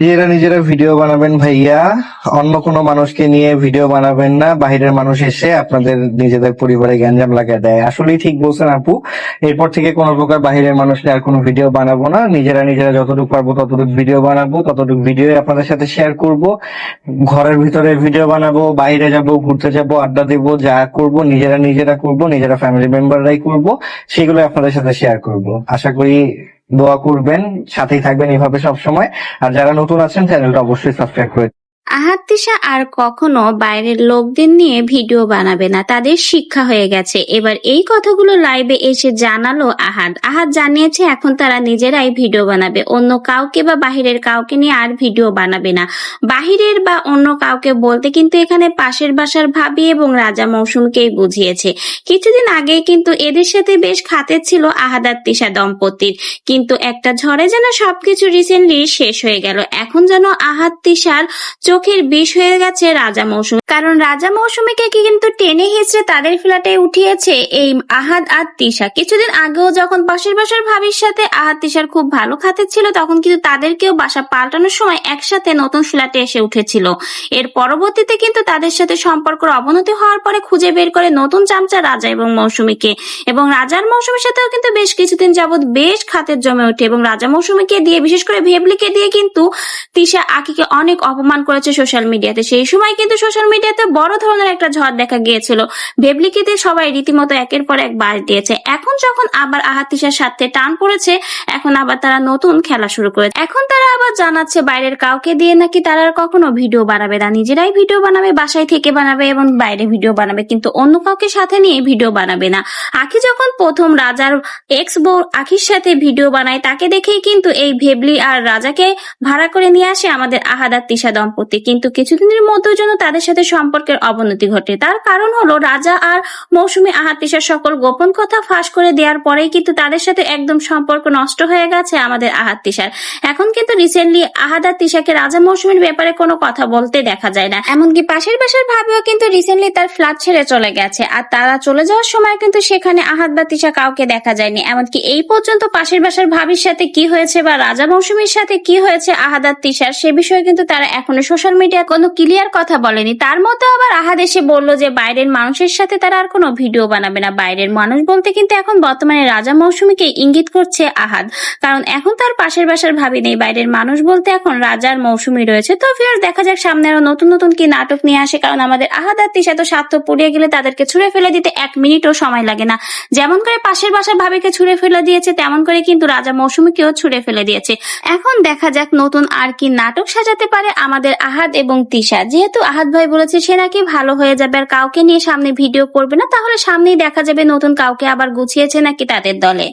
নিজেরা নিজেরা ভিডিও বানাবেন ভাইয়া। অন্য কোনো মানুষকে নিয়ে ভিডিও বানাবেন না। বাহিরের মানুষ এসে আপনাদের নিজেদের পরিবারে গ্যাঞ্জাম লাগিয়ে দেয়। আসলেই ঠিক বলছেন আপু। এরপর থেকে কোনো প্রকার বাইরের মানুষ নিয়ে আর কোনো ভিডিও বানাবো না। নিজেরা নিজেরা যতটুকু পারব ততটুকু ভিডিও বানাবো, ততটুকু ভিডিও আপনাদের সাথে শেয়ার করব। ঘরের ভিতরে ভিডিও বানাবো, বাইরে যাব, ঘুরতে যাব, আড্ডা দেব, যা করব, নিজেরা নিজেরা করব, নিজেরা ফ্যামিলি মেম্বাররাই করব সেগুলো আপনাদের সাথে শেয়ার করব। আশা করি দোয়া করবেন, সাথেই থাকবেন এভাবে সব সময় আর যারা নতুন আছেন, চ্যানেলটা অবশ্যই সাবস্ক্রাইব করে আহাদ তিশা আর কখনো বাইরের লোকদের নিয়ে ভিডিও বানাবে না। তাদের শিক্ষা হয়ে গেছে। এবার এই কথাগুলো লাইভে এসে জানালো আহাদ। আহাদ জানিয়েছে, এখন তারা নিজেরাই ভিডিও বানাবে। অন্য কাউকে বা বাহিরের কাউকে নিয়ে আর ভিডিও বানাবে না। বাহিরের বা অন্য কাউকে বলতে কিন্তু এখানে পাশের বাসার ভাবি এবং রাজা মৌসুমকেই বুঝিয়েছে। কিছুদিন আগে কিন্তু এদের সাথে বেশ খাতের ছিল আহাদ আর তিশা দম্পতির। কিন্তু একটা ঝড়ে যেন সবকিছু রিসেন্টলি শেষ হয়ে গেল। এখন যেন আহাদ, তিশার চোখের বিষ হয়ে গেছে রাজা মৌসুমী। কারণ রাজা মৌসুমীকে কিন্তু টেনে হিচড়ে তাদের ফ্ল্যাটে উঠিয়েছে এই আহাদ আর তিশা। কিছুদিন আগেও যখন পাশের বাসার ভাবির সাথে আহাদ তিশার খুব ভালো খাতে ছিল, তখন কিন্তু তাদেরকেও বাসা পাল্টানোর সময় একসাথে নতুন ফ্ল্যাটে এসে উঠেছিল। এর পরবর্তীতে কিন্তু তাদের সাথে সম্পর্কের অবনতি হওয়ার পরে খুঁজে বের করে নতুন চামচা রাজা এবং মৌসুমীকে। এবং রাজার মৌসুমীর সাথেও কিন্তু বেশ কিছুদিন যাবৎ বেশ খাতের জমে ওঠে। এবং রাজা মৌসুমীকে দিয়ে, বিশেষ করে ভেবলিকে দিয়ে কিন্তু তিশা আকিকে অনেক অপমান করেছে সোশ্যাল মিডিয়াতে সেই সময় কিন্তু সোশ্যাল মিডিয়াতে বড় ধরনের একটা ঝড় দেখা গিয়েছিল। ভেবলিকিতে সবাই রীতিমতো একের পর এক বাস দিয়েছে। এখন যখন আবার আহাতিসার সাথে টান পড়েছে, এখন আবার তারা নতুন খেলা শুরু করেছে। এখন তারা জানাচ্ছে, বাইরের কাউকে দিয়ে নাকি তারা আর কখনো ভিডিও বানাবে না। নিজেরাই ভিডিও বানাবে, বাসায় থেকে বানাবে এবং বাইরে ভিডিও বানাবে, কিন্তু অন্য কাউকে সাথে নিয়ে ভিডিও বানাবে না। আখি যখন প্রথম রাজার এক্স বউ আখির সাথে ভিডিও বানায়, তাকে দেখেই কিন্তু এই ভেবলি আর রাজাকে ভাড়া করে নিয়ে আসে আমাদের আহাদার তিশা দম্পতি। কিন্তু কিছুদিনের মধ্যে যেন তাদের সাথে সম্পর্কের অবনতি ঘটে। তার কারণ হলো, রাজা আর মৌসুমী আহাদ তিশার সকল গোপন কথা ফাঁস করে দেওয়ার পরেই কিন্তু তাদের সাথে একদম সম্পর্ক নষ্ট হয়ে গেছে আমাদের আহাদ তিশার। এখন কিন্তু রিসেন্টলি আহাদ তিশাকে রাজা মৌসুমীর ব্যাপারে কোনো কথা বলতে দেখা যায় না। এমনকি পাশের বাসার ভাবিও কিন্তু রিসেন্টলি তার ফ্ল্যাট ছেড়ে চলে গেছে। আর তারা চলে যাওয়ার সময় কিন্তু সেখানে আহাদ বা তিশা কাউকে দেখা যায়নি। এমনকি এই পর্যন্ত পাশের বাসার ভাবির সাথে কি হয়েছে বা রাজা মৌসুমীর সাথে কি হয়েছে আহাদার তিশার, সে বিষয়ে কিন্তু তারা এখনও সোশ্যাল মিডিয়া কোনো ক্লিয়ার কথা বলেনি। তার মধ্যে আবার আহাদ এসে বলল যে, বাইরের মানুষের সাথে তারা আর কোনো ভিডিও বানাবে না। বাইরের মানুষ বলতে কিন্তু এখন বর্তমানে রাজা মৌসুমীকে ইঙ্গিত করছে আহাদ। কারণ এখন তার পাশের বাসার ভাবি নেই। বাইরের মানুষ বলতে এখন রাজার মৌসুমী রয়েছে। তো ফির দেখা যাক সামনে আরও নতুন নতুন কি নাটক নিয়ে আসে, কারণ আমাদের আহাদ আর তিশা তো স্বার্থ পড়িয়ে গেলে তাদেরকে ছুঁড়ে ফেলে দিতে এক মিনিটও সময় লাগে না। যেমন করে পাশের বাসার ভাবিকে ছুঁড়ে ফেলে দিয়েছে, তেমন করে কিন্তু রাজা মৌসুমীকেও ছুঁড়ে ফেলে দিয়েছে। এখন দেখা যাক নতুন আর কি নাটক সাজাতে পারে আমাদের আহাদ এবং তিশা। যেহেতু আহাদ ভাই বলেছে সে নাকি ভালো হয়ে যাবে আর কাউকে নিয়ে সামনে ভিডিও করবে না, তাহলে সামনেই দেখা যাবে নতুন কাউকে আবার গুছিয়েছে নাকি তাদের দলে।